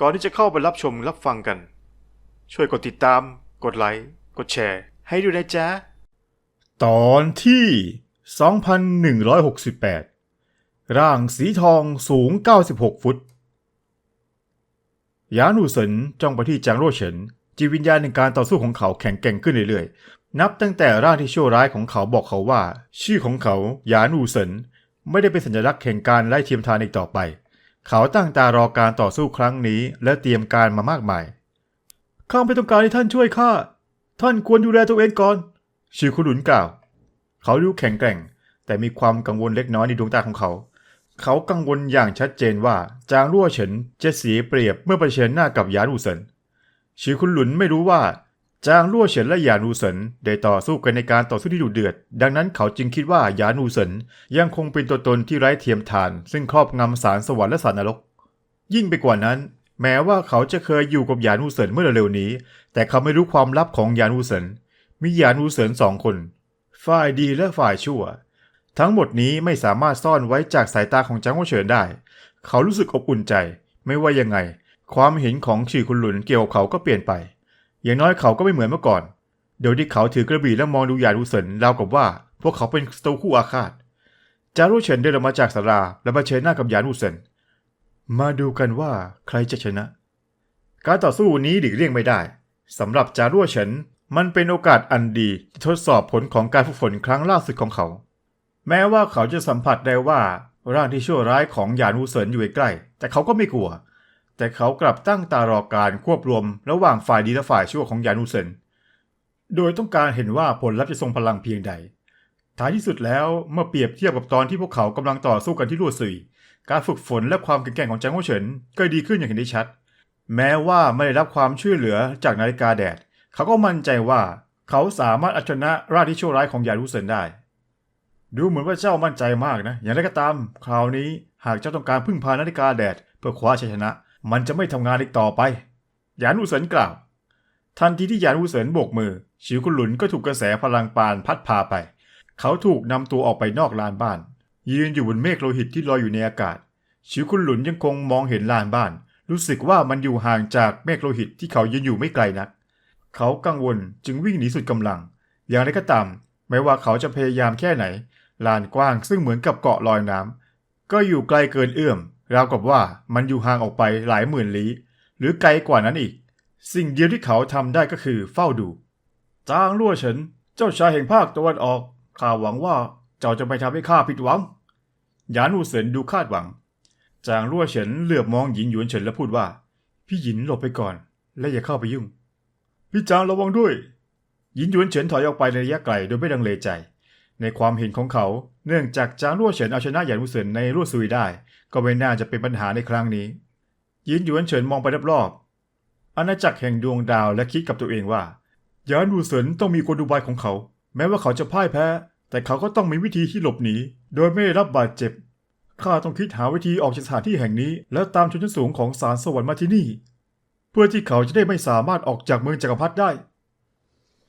ก่อนที่จะเข้าไปรับชมรับฟังกัน ช่วยกดติดตาม กดไลค์ กดแชร์ ให้ด้วยนะจ๊ะ ตอนที่ 2168 ร่างสีทองสูง 96 ฟุต ยานูเซินจ้องไปที่จางโร่เฉินจิตวิญญาณในการต่อสู้ของเขาแข็งแกร่งขึ้นเรื่อยๆ นับตั้งแต่ร่างที่ชั่วร้ายของเขาบอกเขาว่า ชื่อของเขายานูเซินไม่ได้เป็นสัญลักษณ์แห่งการไล่เทียมทานอีกต่อไป เขาตั้งตารอการต่อสู้ครั้งนี้ และเตรียมการมามากมาย ข้าไม่ต้องการให้ท่านช่วยข้า ท่านควรดูแลตัวเองก่อนชื่อคุณหลุนกล่าว เขาดูแข็งแกร่ง แต่มีความกังวลเล็กน้อยในดวงตาของเขา เขากังวลอย่างชัดเจนว่าจางรั่วเฉินจะเสียเปรียบเมื่อเผชิญหน้ากับยานอูเซินชื่อคุณหลุนไม่รู้ว่า จางรั่วเฉินและหยานอูเซินได้ต่อสู้กันในการต่อสู้ที่ดุเดือด ดังนั้นเขาจึงคิดว่าหยานอูเซินยังคงเป็นตัวตนที่ไร้เทียมทาน ซึ่งครอบงำสารสวรรค์และสารนรก ยิ่งไปกว่านั้น แม้ว่าเขาจะเคยอยู่กับหยานอูเซินเมื่อเร็วๆนี้ แต่เขาไม่รู้ความลับของหยานอูเซินมีหยานอูเซินสองคน ฝ่ายดีและฝ่ายชั่ว ทั้งหมดนี้ไม่สามารถซ่อนไว้จากสายตาของจางโวเฉินได้ เขารู้สึกอบอุ่นใจ ไม่ว่ายังไง ความเห็นของชื่อคุณหลุนเกี่ยวกับเขาก็เปลี่ยนไป อย่างน้อยเขาก็ไม่เหมือนเมื่อก่อน เดี๋ยวที่เขาถือกระบี่และมองดูหยาดูเซินราวกับว่า พวกเขาเป็นศัตรูคู่อาฆาต จารุเฉินเดินออกมาจากศาลาและมาเชิญหน้ากับหยาดูเซินมาดูกันว่าใครจะชนะ การต่อสู้นี้หลีกเลี่ยงไม่ได้สำหรับจารุเฉินมันเป็นโอกาสอันดีที่ทดสอบผลของการฝึกฝนครั้งล่าสุดของเขา แม้ว่าเขาจะสัมผัสได้ว่าร่างที่ชั่วร้ายของหยานูเซินอยู่ใกล้ๆแต่เขาก็ไม่กลัว แต่เขากลับตั้งตารอการควบรวมระหว่างฝ่ายดีและฝ่ายชั่วของยานูเซน โดยต้องการเห็นว่าผลลัพธ์จะทรงพลังเพียงใด ท้ายที่สุดแล้วเมื่อเปรียบเทียบกับตอนที่พวกเขากำลังต่อสู้กันที่รั่วซุย การฝึกฝนและความแข็งแกร่งของจางโวเฉินก็ดีขึ้นอย่างเห็นได้ชัด แม้ว่าไม่ได้รับความช่วยเหลือจากนาฬิกาแดด เขาก็มั่นใจว่าเขาสามารถเอาชนะรางที่ชั่วร้ายของยานูเซนได้ ดูเหมือนว่าเจ้ามั่นใจมากนะ อย่างไรก็ตาม คราวนี้หากเจ้าต้องการพึ่งพานาฬิกาแดดเพื่อคว้าชัยชนะ มันจะไม่ทำงานอีกต่อไป หยานอูเซินกล่าว ทันทีที่หยานอูเซินโบกมือ ชิวคุนหลุนก็ถูกกระแสพลังปานพัดพาไป เขาถูกนำตัวออกไปนอกลานบ้าน ยืนอยู่บนเมฆโลหิตที่ลอยอยู่ในอากาศ ชิวคุนหลุนยังคงมองเห็นลานบ้าน รู้สึกว่ามันอยู่ห่างจากเมฆโลหิตที่เขายืนอยู่ไม่ไกลนัก เขากังวลจึงวิ่งหนีสุดกำลัง อย่างไรก็ตามไม่ว่าเขาจะพยายามแค่ไหนลานกว้างซึ่งเหมือนกับเกาะลอยน้ำก็อยู่ไกลเกินเอื้อม ราวกับว่ามันอยู่ห่างออกไปหลายหมื่นลี้ หรือไกลกว่านั้นอีก สิ่งเดียวที่เขาทำได้ก็คือเฝ้าดู จางลั่วเฉิน เจ้าชายแห่งภาคตะวันออก ข้าหวังว่าเจ้าจะไม่ทำให้ข้าผิดหวัง หยานอูเซินดูคาดหวัง จางลั่วเฉินเหลือบมองหยินหยวนเฉินแล้วพูดว่า พี่หยินหลบไปก่อน และอย่าเข้าไปยุ่ง พี่จางระวังด้วย หยินหยวนเฉินถอยออกไปในระยะไกลโดยไม่ดังเลใจ ในความเห็นของเขา เนื่องจากจางรั่วเฉินเอาชนะหยานวูเซินในรั่วซุยได้ ก็ไม่น่าจะเป็นปัญหาในครั้งนี้ยินหยวนเฉินมองไปรอบๆอาณาจักรแห่งดวงดาวและคิดกับตัวเองว่าหยานวูเซินต้องมีกลอุบายของเขา แม้ว่าเขาจะพ่ายแพ้ แต่เขาก็ต้องมีวิธีที่หลบหนีโดยไม่ได้รับบาดเจ็บข้าต้องคิดหาวิธีออกจากสถานที่แห่งนี้ แล้วตามชนชั้นสูงของสารสวรรค์มาที่นี่ เพื่อที่เขาจะได้ไม่สามารถออกจากเมืองจักรพรรดิได้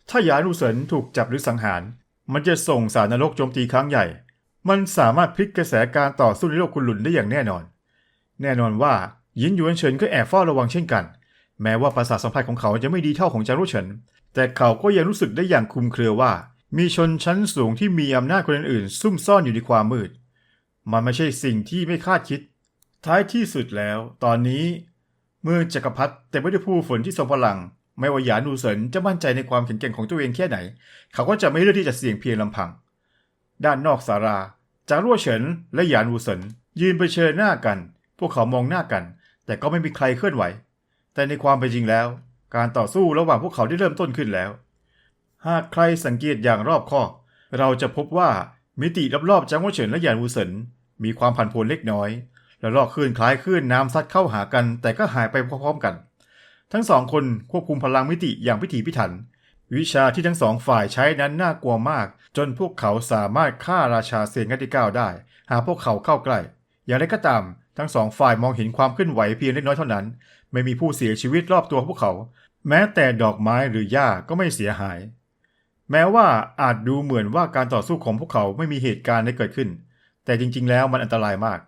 ถ้าหยานอูเซินถูกจับหรือสังหาร มันจะส่งสารนรกโจมตีครั้งใหญ่ มันสามารถพลิกกระแสการต่อสู้ในโลกคุณหลุนได้อย่างแน่นอน แน่นอนว่ายินหยวนเฉินก็แอบเฝ้าระวังเช่นกัน แม้ว่าภาษาสัมพันธ์ของเขาจะไม่ดีเท่าของจารุเฉิน แต่เขาก็ยังรู้สึกได้อย่างคลุมเครือว่า มีชนชั้นสูงที่มีอำนาจคนอื่นๆซุ่มซ่อนอยู่ในความมืด มันไม่ใช่สิ่งที่ไม่คาดคิด ท้ายที่สุดแล้ว ตอนนี้ เมืองจักรพรรดิเต็มไปด้วยผู้ฝนที่ทรงพลัง ไม่ว่าหยานูเซินจะมั่นใจในความแข็งแกร่งของตัวเองแค่ไหน เขาก็จะไม่เลือกที่จะเสี่ยงเพียงลำพัง ด้านนอกสาราจางรั่วเฉินและหยานวูเซินยืนเผชิญหน้ากัน พวกเขามองหน้ากัน แต่ก็ไม่มีใครเคลื่อนไหว แต่ในความเป็นจริงแล้ว การต่อสู้ระหว่างพวกเขาได้เริ่มต้นขึ้นแล้ว หากใครสังเกตอย่างรอบคอบเราจะพบว่ามิติรอบๆจางรั่วเฉินและหยานวูเซินมีความผันผวนเล็กน้อย และลอกคลื่นคล้ายคลื่นน้ำซัดเข้าหากัน แต่ก็หายไปพร้อมๆกัน ทั้งสองคนควบคุมพลังมิติอย่างพิถีพิถัน วิชาที่ทั้งสองฝ่ายใช้นั้นน่ากลัวมาก จนพวกเขาสามารถฆ่าราชาเซนกัที่เก้าได้ หากพวกเขาเข้าใกล้ อย่างไรก็ตาม ทั้งสองฝ่ายมองเห็นความเคลื่อนไหวเพียงเล็กน้อยเท่านั้น ไม่มีผู้เสียชีวิตรอบตัวพวกเขา แม้แต่ดอกไม้หรือหญ้าก็ไม่เสียหาย แม้ว่าอาจดูเหมือนว่าการต่อสู้ของพวกเขาไม่มีเหตุการณ์ได้เกิดขึ้น แต่จริง ๆ แล้วมันอันตรายมาก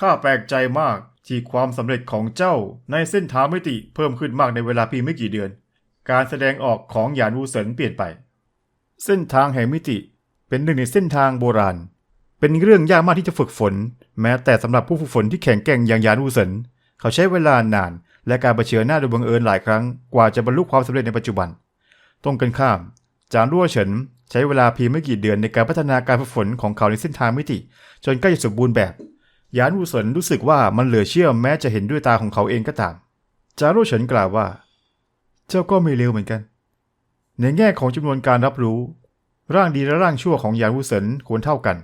ข้าแปลกใจมากที่ความสำเร็จของเจ้าในเส้นทางมิติเพิ่มขึ้นมากในเวลาเพียงไม่กี่เดือน การแสดงออกของหยานวูเซินเปลี่ยนไป เส้นทางแห่งมิติเป็นหนึ่งในเส้นทางโบราณ เป็นเรื่องยากมากที่จะฝึกฝน แม้แต่สำหรับผู้ฝึกฝนที่แข็งแกร่งอย่างหยานวูเซินเขาใช้เวลานาน และการเผชิญหน้าโดยบังเอิญหลายครั้งกว่าจะบรรลุความสำเร็จในปัจจุบัน ตรงกันข้าม จางรั่วเฉินใช้เวลาเพียงไม่กี่เดือนในการพัฒนาการฝึกฝนของเขาในเส้นทางมิติ จนใกล้จะสมบูรณ์แบบ หยานวูเซินรู้สึกว่ามันเหลือเชื่อแม้จะเห็นด้วยตาของเขาเองก็ตาม จารั่วเฉินกล่าวว่า เจ้าก็ไม่เลวเหมือนกัน ในแง่ของจำนวนการรับรู้ ร่างดีและร่างชั่วของหยานวูเซินควรเท่ากัน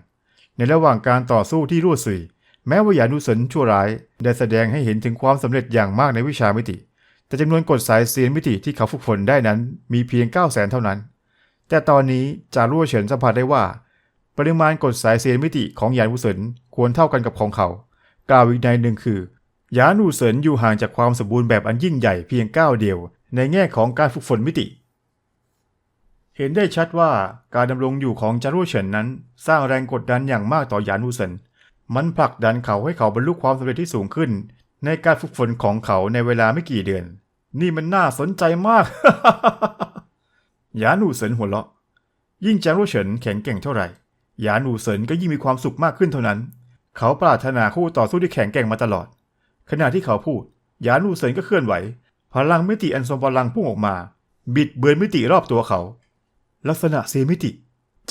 ในระหว่างการต่อสู้ที่รั่วซุยแม้ว่าหยานวูเซินชั่วร้าย ได้แสดงให้เห็นถึงความสำเร็จอย่างมากในวิชามิติ แต่จำนวนกฎสายเซียนมิติที่เขาฝึกฝนได้นั้น มีเพียง9 0 0 0 0 0เท่านั้น แต่ตอนนี้จารั่วเฉินสัมผัสได้ว่า ปริมาณกฎสายเซียนมิติของหยานวูเซินควรเท่ากันกับของเขา กล่าวอีกในหนึ่งคือ หยานวูเซินอยู่ห่างจากความสมบูรณ์แบบอันยิ่งใหญ่เพียงก้าวเดียว ในแง่ของการฝึกฝนมิติ เห็นได้ชัดว่าการดำรงอยู่ของจารั่วเฉินนั้น สร้างแรงกดดันอย่างมากต่อหยานวูเซินมันผลักดันเขาให้เขาบรรลุความสำเร็จที่สูงขึ้น ในการฝึกฝนของเขาในเวลาไม่กี่เดือน นี่มันน่าสนใจมาก หยานวูเซินหัวเราะ ยิ่งจารั่วเฉินแข็งแกร่งเท่าไหร่ หยานวูเซินก็ยิ่งมีความสุขมากขึ้นเท่านั้น เขาปรารถนาคู่ต่อสู้ที่แข็งแกร่งมาตลอด ขณะที่เขาพูดหยานวูเซินก็เคลื่อนไหว พลังมิติอันทรงพลังพุ่งออกมา บิดเบือนมิติรอบตัวเขา ลักษณะเซมิติ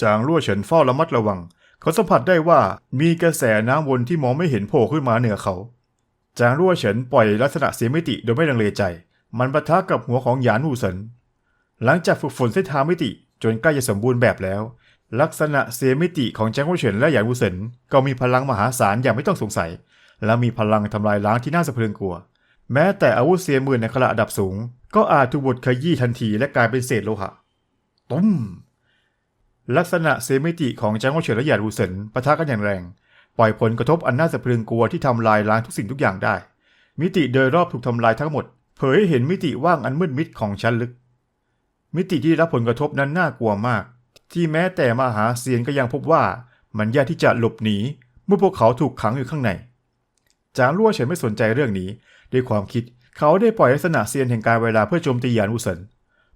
จางรั่วเฉินเฝ้าระมัดระวัง เขาสัมผัสได้ว่ามีกระแสน้ำวนที่มองไม่เห็นโผล่ขึ้นมาเหนือเขา จางรั่วเฉินปล่อยลักษณะเซมิติโดยไม่ลังเลใจ มันปะทะกับหัวของหยานวูเซินหลังจากฝึกฝนเส้นทางมิติจนใกล้จะสมบูรณ์แบบแล้ว ลักษณะเซมิติของแจางรั่เฉินและหยานวูเซินก็มีพลังมหาศาลอย่างไม่ต้องสงสัย และมีพลังทำลายล้างที่น่าสะพรึงกลัว แม้แต่อาวุธเซียมือในขณะระดับสูง ก็อาจถูกบดขยี้ทันทีและกลายเป็นเศษโลหะตุ้มลักษณะเซมิติของแจางโอเฉินและหยาดวูเซินปะทะกันอย่างแรง ปล่อยผลกระทบอันน่าสะพรึงกลัวที่ทำลายล้างทุกสิ่งทุกอย่างได้ มิติโดยรอบถูกทำลายทั้งหมด เผยให้เห็นมิติว่างอันมืดมิดของชั้นลึก มิติที่ได้รับผลกระทบนั้นน่ากลัวมาก ที่แม้แต่มหาเซียนก็ยังพบว่ามันยากที่จะหลบหนีเมื่อพวกเขาถูกขังอยู่ข้างใน จางรั่วเฉินไม่สนใจเรื่องนี้ ด้วยความคิดเขาได้ปล่อยลักษณะเซียนแห่งการเวลาเพื่อโจมตีหยานวูเซิน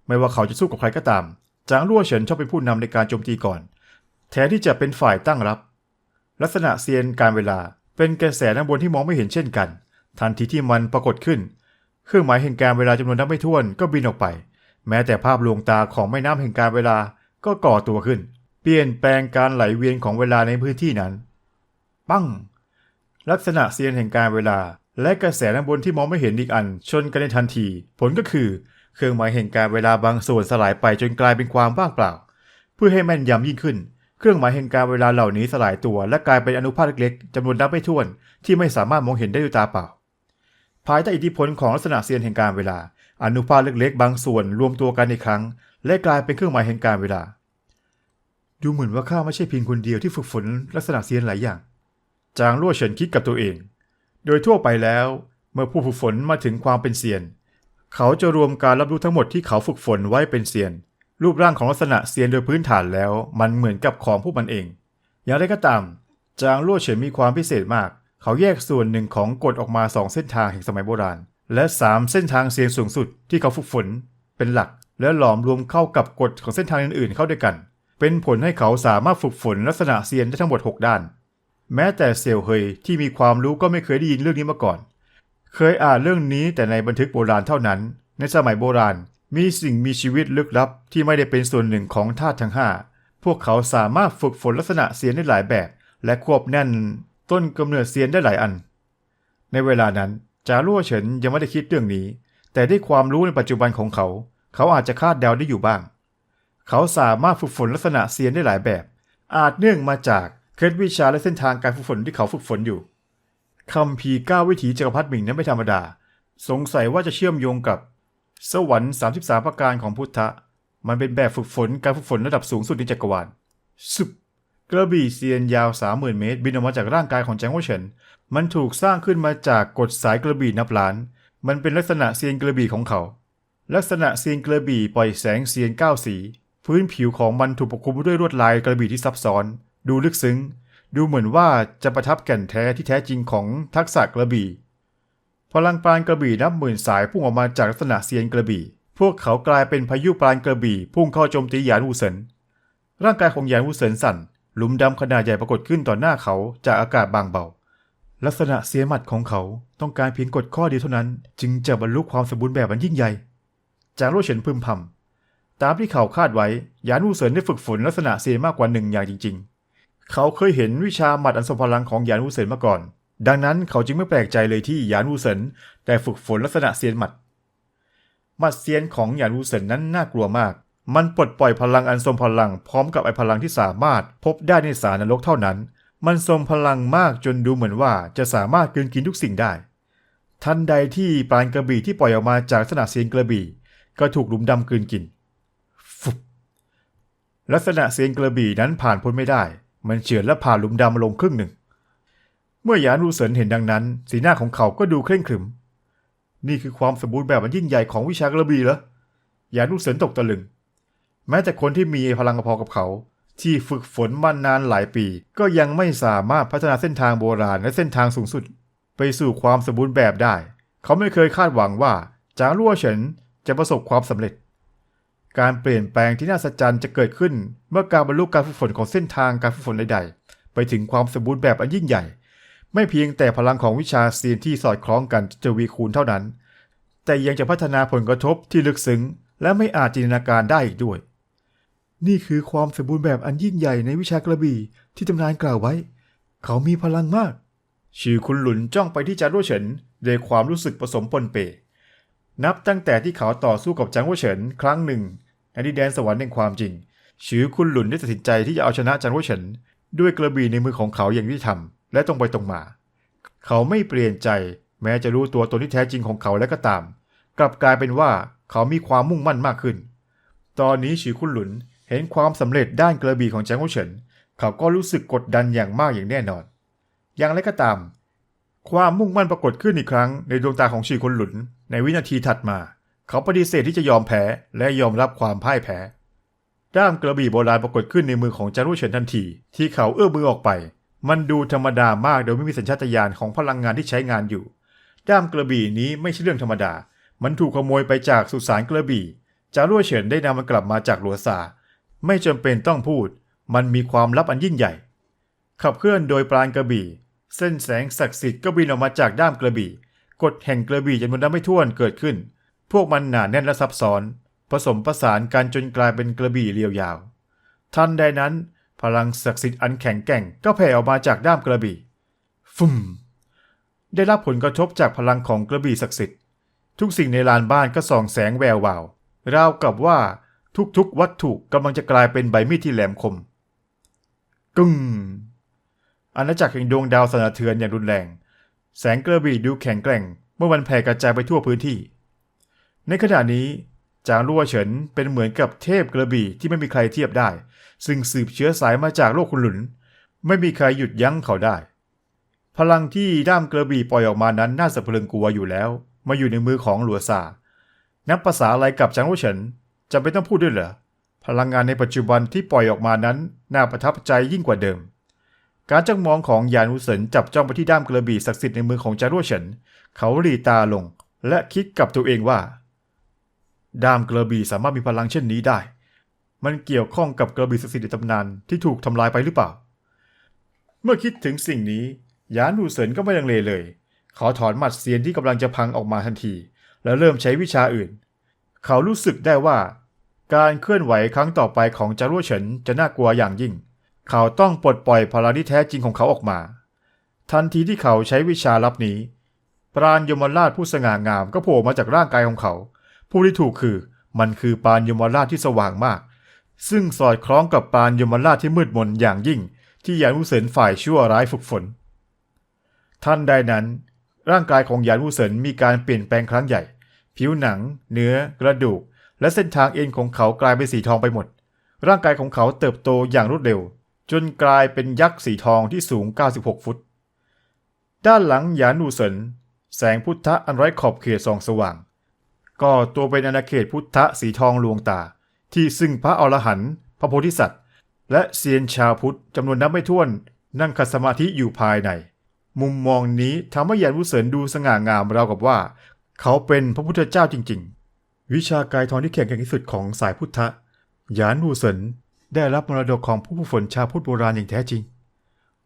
ไม่ว่าเขาจะสู้กับใครก็ตาม จางรั่วเฉินชอบเป็นผู้นำในการโจมตีก่อน แทนที่จะเป็นฝ่ายตั้งรับ ลักษณะเซียนการเวลาเป็นกระแสน้ำวนที่มองไม่เห็นเช่นกัน ทันทีที่มันปรากฏขึ้น เครื่องหมายแห่งการเวลาจำนวนนับไม่ถ้วนก็บินออกไป แม้แต่ภาพลวงตาของแม่น้ำแห่งการเวลา ก็ก่อตัวขึ้น เปลี่ยนแปลงการไหลเวียนของเวลาในพื้นที่นั้น ปั้ง ลักษณะเซียนแห่งการเวลา และกระแสน้ำวนที่มองไม่เห็นอีกอัน ชนกันในทันที ผลก็คือ เครื่องหมายแห่งการเวลาบางส่วนสลายไปจนกลายเป็นความว่างเปล่า เพื่อให้แม่นยำยิ่งขึ้น เครื่องหมายแห่งการเวลาเหล่านี้สลายตัว และกลายเป็นอนุภาคเล็กๆจำนวนนับไม่ถ้วนที่ไม่สามารถมองเห็นได้ด้วยตาเปล่า ภายใต้อิทธิพลของลักษณะเซียนแห่งการเวลาอนุภาคเล็กๆ บางส่วนรวมตัวกันอีกครั้ง และกลายเป็นเครื่องหมายแห่งการเวลา ดูเหมือนว่าข้าไม่ใช่เพียงคนเดียวที่ฝึกฝนลักษณะเซียนหลายอย่าง จางรั่วเฉินคิดกับตัวเอง โดยทั่วไปแล้ว เมื่อผู้ฝึกฝนมาถึงความเป็นเซียน เขาจะรวมการรับรู้ทั้งหมดที่เขาฝึกฝนไว้เป็นเซียน รูปร่างของลักษณะเซียนโดยพื้นฐานแล้ว มันเหมือนกับของพวกมันเอง อย่างไรก็ตาม จางรั่วเฉินมีความพิเศษมาก เขาแยกส่วนหนึ่งของกฎออกมาสองเส้นทางแห่งสมัยโบราณ และสามเส้นทางเซียนสูงสุดที่เขาฝึกฝนเป็นหลัก และหลอมรวมเข้ากับกฎของเส้นทางอื่นๆเข้าด้วยกัน เป็นผลให้เขาสามารถฝึกฝนลักษณะเซียนได้ทั้งหมด 6 ด้าน แม้แต่เซลเฮยที่มีความรู้ก็ไม่เคยได้ยินเรื่องนี้มาก่อน เคยอ่านเรื่องนี้แต่ในบันทึกโบราณเท่านั้น ในสมัยโบราณ มีสิ่งมีชีวิตลึกลับ ที่ไม่ได้เป็นส่วนหนึ่งของธาตุทั้งห้าพวกเขาสามารถฝึกฝนลักษณะเซียนได้หลายแบบ และควบแน่น ต้นกำเนิดเซียนได้หลายอัน ในเวลานั้นจารั่วเฉินยังไม่ได้คิดเรื่องนี้ แต่ได้ความรู้ในปัจจุบันของเขา เขาอาจจะคาดเดาได้อยู่บ้าง เขาสามารถฝึกฝนลักษณะเซียนได้หลายแบบ อาจเนื่องมาจากเคล็ดวิชาและเส้นทางการฝึกฝนที่เขาฝึกฝนอยู่คำพีก้าวิถีจักรพรรดิหมิงนั้นไม่ธรรมดา สงสัยว่าจะเชื่อมโยงกับ สวรรค์ 33 ประการของพุทธะ มันเป็นแบบฝึกฝนการฝึกฝนระดับสูงสุดในจักรวาลสุบกระบี่เซียนยาว 30,000 เมตร บินออกมาจากร่างกายของแจงโวเฉิน มันถูกสร้างขึ้นมาจากกฎสายกระบี่นับล้าน มันเป็นลักษณะเซียนกระบี่ของเขา ลักษณะเซียนกระบี่ปล่อยแสงเซียนเก้าสี พื้นผิวของมันถูกปกคลุมด้วยลวดลายกระบี่ที่ซับซ้อน ดูลึกซึ้ง ดูเหมือนว่าจะประทับแก่นแท้ที่แท้จริงของทักษะกระบี่ พลังปราณกระบี่นับหมื่นสายพุ่งออกมาจากลักษณะเซียนกระบี่ พวกเขากลายเป็นพายุปราณกระบี่พุ่งเข้าโจมตีหยานวูเซินร่างกายของหยานวูเซินสั่น หลุมดำขนาดใหญ่ปรากฏขึ้นต่อหน้าเขาจากอากาศบางเบาลักษณะเสียหมัดของเขาต้องการเพียงกฎข้อเดียวเท่านั้น จึงจะบรรลุความสมบูรณ์แบบอันยิ่งใหญ่ จางโรเฉินพึมพำตามที่เขาคาดไว้หยานวูเซินได้ฝึกฝนลักษณะเซียนมากกว่าหนึ่งอย่างจริง ๆ เขาเคยเห็นวิชาหมัดอันทรงพลังของหยานวูเซินมาก่อน ดังนั้นเขาจึงไม่แปลกใจเลยที่หยานวูเซินได้ฝึกฝนลักษณะเซียนหมัดหมัดเซียนของหยานวูเซินนั้นน่ากลัวมาก มันปลดปล่อยพลังอันทรงพลังพร้อมกับไอพลังที่สามารถพบได้ในสารนรกเท่านั้น มันทรงพลังมากจนดูเหมือนว่าจะสามารถกลืนกินทุกสิ่งได้ ทันใดที่ปราณกระบี่ที่ปล่อยออกมาจากลักษณะเซียนกระบี่ ก็ถูกหลุมดำกลืนกินฟุบลักษณะเซียนกระบี่นั้นผ่านพ้นไม่ได้ มันเฉือนและผ่านหลุมดำลงครึ่งหนึ่ง เมื่อหยานรูเซินเห็นดังนั้น สีหน้าของเขาก็ดูเคร่งขรึม นี่คือความสมบูรณ์แบบอันยิ่งใหญ่ของวิชากระบี่เหรอหยานรูเซินตกตะลึง แม้แต่คนที่มีพลังพอกับเขา ที่ฝึกฝนมานานหลายปี ก็ยังไม่สามารถพัฒนาเส้นทางโบราณและเส้นทางสูงสุด ไปสู่ความสมบูรณ์แบบได้ เขาไม่เคยคาดหวังว่าจางรั่วเฉิน จะประสบความสำเร็จ การเปลี่ยนแปลงที่น่าสัศจรรย์จะเกิดขึ้น เมื่อการบรรลุการฝึกฝนของเส้นทางการฝึกฝนใดๆ ไปถึงความสมบูรณ์แบบอันยิ่งใหญ่ ไม่เพียงแต่พลังของวิชาเซียนที่สอดคล้องกันจะวีคูณเท่านั้น แต่ยังจะพัฒนาผลกระทบที่ลึกซึ้ง และไม่อาจจินตนาการได้อีกด้วย นี่คือความสมบูรณ์แบบอันยิ่งใหญ่ในวิชากระบี่ที่ตำนานกล่าวไว้ เขามีพลังมากชื่อคุณหลุนจ้องไปที่จารั่วเฉินด้วยความรู้สึกผสมปนเป นับตั้งแต่ที่เขาต่อสู้กับจางรั่วเฉินครั้งหนึ่งในดินแดนสวรรค์แห่งความจริงชื่อคุณหลุนได้ตัดสินใจที่จะเอาชนะจางรั่วเฉินด้วยกระบี่ในมือของเขาอย่างยุติธรรมและตรงไปตรงมา เขาไม่เปลี่ยนใจแม้จะรู้ตัวตนที่แท้จริงของเขาแล้วก็ตาม กลับกลายเป็นว่าเขามีความมุ่งมั่นมากขึ้น ตอนนี้ชื่อคุณหลุนเห็นความสำเร็จด้านกระบี่ของจางรั่วเฉิน เขาก็รู้สึกกดดันอย่างมากอย่างแน่นอน อย่างไรก็ตาม ความมุ่งมั่นปรากฏขึ้นอีกครั้งในดวงตาของชีคุนหลุน ในวินาทีถัดมา เขาปฏิเสธที่จะยอมแพ้และยอมรับความพ่ายแพ้ ด้ามกระบี่โบราณปรากฏขึ้นในมือของจารุเฉินทันที ที่เขาเอื้อมมือออกไป มันดูธรรมดามากโดยไม่มีสัญชาตญาณของพลังงานที่ใช้งานอยู่ ด้ามกระบี่นี้ไม่ใช่เรื่องธรรมดา มันถูกขโมยไปจากสุสานกระบี่ จารุเฉินได้นำมันกลับมาจากหลัวซาไม่จำเป็นต้องพูด มันมีความลับอันยิ่งใหญ่ ขับเคลื่อนโดยปราณกระบี่ เส้นแสงศักดิ์สิทธิ์ก็บินออกมาจากด้ามกระบี่กฎแห่งกระบี่จำนวนนับไม่ถ้วนเกิดขึ้น พวกมันหนาแน่นและซับซ้อน ผสมประสานกันจนกลายเป็นกระบี่เรียวยาว ทันใดนั้น พลังศักดิ์สิทธิ์อันแข็งแกร่งก็แผ่ออกมาจากด้ามกระบี่ฟุ่มได้รับผลกระทบจากพลังของกระบี่ศักดิ์สิทธิ์ ทุกสิ่งในลานบ้านก็ส่องแสงแวววาว ราวกับว่าทุกๆ วัตถุกำลังจะกลายเป็นใบมีดที่แหลมคม กึ้ง อาณาจักรแห่งดวงดาวสนเทือนอย่างรุนแรง แสงกระบี่ดูแข็งแกร่ง เมื่อมันแผ่กระจายไปทั่วพื้นที่ ในขณะนี้จางรั่วเฉินเป็นเหมือนกับเทพกระบี่ที่ไม่มีใครเทียบได้ ซึ่งสืบเชื้อสายมาจากโลกคุณหลุน ไม่มีใครหยุดยั้งเขาได้ พลังที่ด้ามกระบี่ปล่อยออกมานั้นน่าสะพรึงกลัวอยู่แล้ว มาอยู่ในมือของหลัวซานับภาษาอะไรกับจางรั่วเฉินจะไม่ต้องพูดด้วยเหรอพลังงานในปัจจุบันที่ปล่อยออกมานั้นน่าประทับใจยิ่งกว่าเดิม การจ้องมองของยานุเซินจับจ้องไปที่ด้ามกระบี่ศักดิ์สิทธิ์ในมือของจารั่วเฉิน เขาหลีตาลง และคิดกับตัวเองว่า ด้ามกระบี่สามารถมีพลังเช่นนี้ได้ มันเกี่ยวข้องกับกระบี่ศักดิ์สิทธิ์ในตำนานที่ถูกทำลายไปหรือเปล่า เมื่อคิดถึงสิ่งนี้ยานอุเซินก็ไม่ลังเลเลย เขาถอนหมัดเซียนที่กำลังจะพังออกมาทันที แล้วเริ่มใช้วิชาอื่น เขารู้สึกได้ว่า การเคลื่อนไหวครั้งต่อไปของจารั่วเฉินจะน่ากลัวอย่างยิ่ง เขาต้องปลดปล่อยพลังที่แท้จริงของเขาออกมา ทันทีที่เขาใช้วิชาลับนี้ ปราณยมราชผู้สง่างามก็โผล่มาจากร่างกายของเขา ผู้ที่ถูกคือมันคือปราณยมราชที่สว่างมาก ซึ่งสอดคล้องกับปราณยมราชที่มืดมนอย่างยิ่ง ที่ยานวุเซินฝ่ายชั่วร้ายฝึกฝน ท่านใดนั้น ร่างกายของยานวุเซินมีการเปลี่ยนแปลงครั้งใหญ่ ผิวหนัง เนื้อ กระดูก และเส้นทางเอ็นของเขากลายเป็นสีทองไปหมด ร่างกายของเขาเติบโตอย่างรวดเร็ว จนกลายเป็นยักษ์สีทองที่สูง 96 ฟุต ด้านหลังหยานูเซินแสงพุทธะอันไร้ขอบเขตส่องสว่าง ก็ตัวเป็นอาณาเขตพุทธะสีทองลวงตา ที่ซึ่งพระอรหันต์พระโพธิสัตว์ และเซียนชาวพุทธจำนวนนับไม่ถ้วน นั่งขัดสมาธิอยู่ภายใน มุมมองนี้ทำให้หยานวูเซินดูสง่างามราวกับว่า เขาเป็นพระพุทธเจ้าจริง ๆ วิชากายทองที่แข็งแกร่งที่สุดของสายพุทธะหยานวูเซิน ได้รับมรดกของผู้ผู้ฝนชาวพุทธโบราณอย่างแท้จริง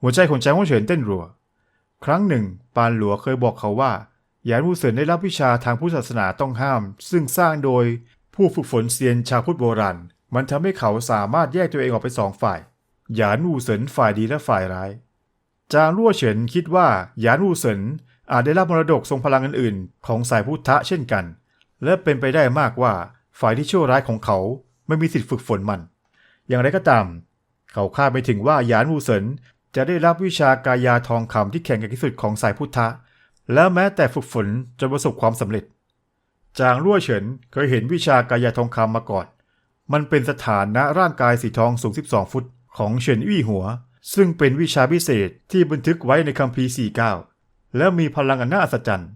หัวใจของจางฮวเฉินเต้นรัว ครั้งหนึ่ง ปานหลัวเคยบอกเขาว่าหยานวูเซินได้รับวิชาทางพุทธศาสนาต้องห้าม ซึ่งสร้างโดยผู้ฝึกฝนเซียนชาวพุทธโบราณ มันทำให้เขาสามารถแยกตัวเองออกเป็นสองฝ่าย หยานวูเซินฝ่ายดีและฝ่ายร้าย จางรั่วเฉินคิดว่าหยานวูเซินอาจได้รับมรดกทรงพลังอื่นๆ ของสายพุทธะเช่นกัน และเป็นไปได้มากว่าฝ่ายที่ชั่วร้ายของเขาไม่มีสิทธิฝึกฝนมัน อย่างไรก็ตาม เขาคาดไม่ถึงว่าหยานวูเซินจะได้รับวิชากายาทองคำที่แข็งแกร่งที่สุดของสายพุทธะ และแม้แต่ฝึกฝนจนประสบความสำเร็จ จางรั่วเฉินเคยเห็นวิชากายาทองคำมาก่อน มันเป็นสถานะร่างกายสีทองสูง 12 ฟุตของเฉินอี้หัว ซึ่งเป็นวิชาพิเศษที่บันทึกไว้ในคัมภีร์49 และมีพลังอันน่าอัศจรรย์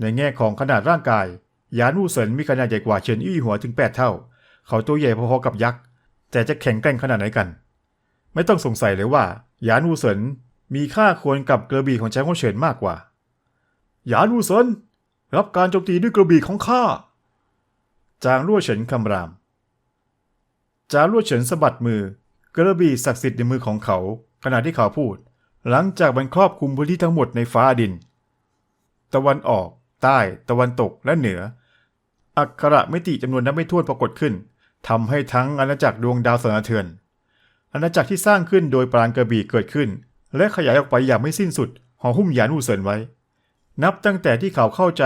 ในแง่ของขนาดร่างกาย ยานวูเซินมีขนาดใหญ่กว่าเฉินอี้หัวถึง 8 เท่า เขาตัวใหญ่พอๆกับยักษ์ แต่จะแข็งแกร่งขนาดไหนกัน ไม่ต้องสงสัยเลยว่า หยานวูเซินมีค่าควรกับกระบี่ของแชงโงเฉินมากกว่า หยานวูเซินรับการโจมตีด้วยกระบี่ของข้า จางรั่วเฉินคำราม จางรั่วเฉินสะบัดมือ กระบี่ศักดิ์สิทธิ์ในมือของเขา ขณะที่เขาพูด หลังจากมันครอบคลุมพื้นที่ทั้งหมดในฟ้าดิน ตะวันออก ใต้ ตะวันตกและเหนือ อักขระมิติจำนวนนับไม่ถ้วนปรากฏขึ้น ทำให้ทั้งอาณาจักรดวงดาวสนสะเทือน อาณาจักรที่สร้างขึ้นโดยปราณกระบี่เกิดขึ้น และขยายออกไปอย่างไม่สิ้นสุดห่อหุ้มหยานวูเซินไว้ นับตั้งแต่ที่เขาเข้าใจ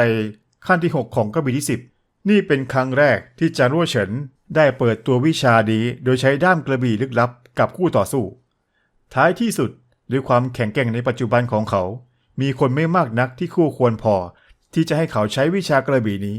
ขั้นที่ 6 ของกระบี่ที่ 10 นี่เป็นครั้งแรกที่จารั่วเฉินได้เปิดตัววิชานี้โดยใช้ด้ามกระบี่ลึกลับกับคู่ต่อสู้ ท้ายที่สุดด้วยความแข็งแกร่งในปัจจุบันของเขา มีคนไม่มากนักที่คู่ควรพอที่จะให้เขาใช้วิชากระบี่นี้